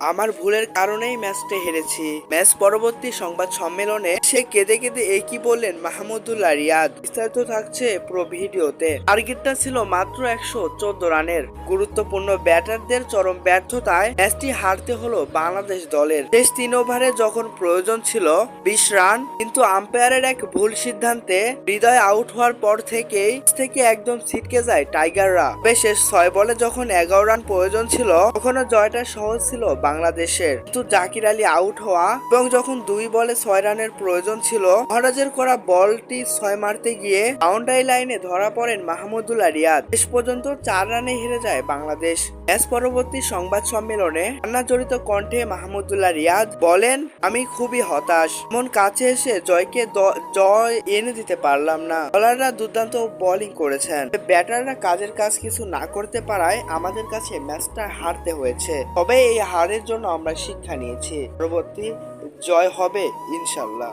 আমার ভুলের কারণেই ম্যাচটা হেরেছি। ম্যাচ পরবর্তী সংবাদ সম্মেলনে সে কেঁদে কেঁদে একই বললেন মাহমুদুল্লাহ রিয়াদ? বিস্তারিত থাকছে পুরো ভিডিওতে। টার্গেটটা ছিল মাত্র একশো চোদ্দ রানের। গুরুত্বপূর্ণ ব্যাটারদের চরম ব্যর্থতায় ম্যাচটি হারতে হলো বাংলাদেশ দলের। শেষ তিন ওভারে যখন প্রয়োজন ছিল বিশ রান, কিন্তু আম্পায়ারের এক ভুল সিদ্ধান্তে হৃদয় আউট হওয়ার পর থেকেই থেকে একদম ছিটকে যায় টাইগাররা। বেশ শেষ ছয় বলে যখন এগারো রান প্রয়োজন ছিল, তখনও জয়টা সহজ ছিল বাংলাদেশের। কিন্তু জাকির আলী আউট হওয়া এবং যখন দুই বলে ছয় রানের প্রয়োজন ছিল, মহারাজের করা বলটি ছয় মারতে গিয়ে বাউন্ডারি লাইনে ধরা পড়েন মাহমুদুল্লাহ রিয়াদ। শেষ পর্যন্ত চার রানে হেরে যায় বাংলাদেশ। ম্যাচ পরবর্তী সংবাদ সম্মেলনে কান্না জড়িত কণ্ঠে মাহমুদুল্লাহ রিয়াদ বলেন, আমি খুবই হতাশ। মন কাছে এসে জয়কে জয় এনে দিতে পারলাম না। বলাররা দুর্দান্ত বোলিং করেছেন। ব্যাটাররা কাজের কাজ কিছু না করতে পারায় আমাদের কাছে ম্যাচটা হারতে হয়েছে। তবে এই হারের জন্য আমরা শিক্ষা নিয়েছি। পরবর্তী জয় হবে ইনশাল্লাহ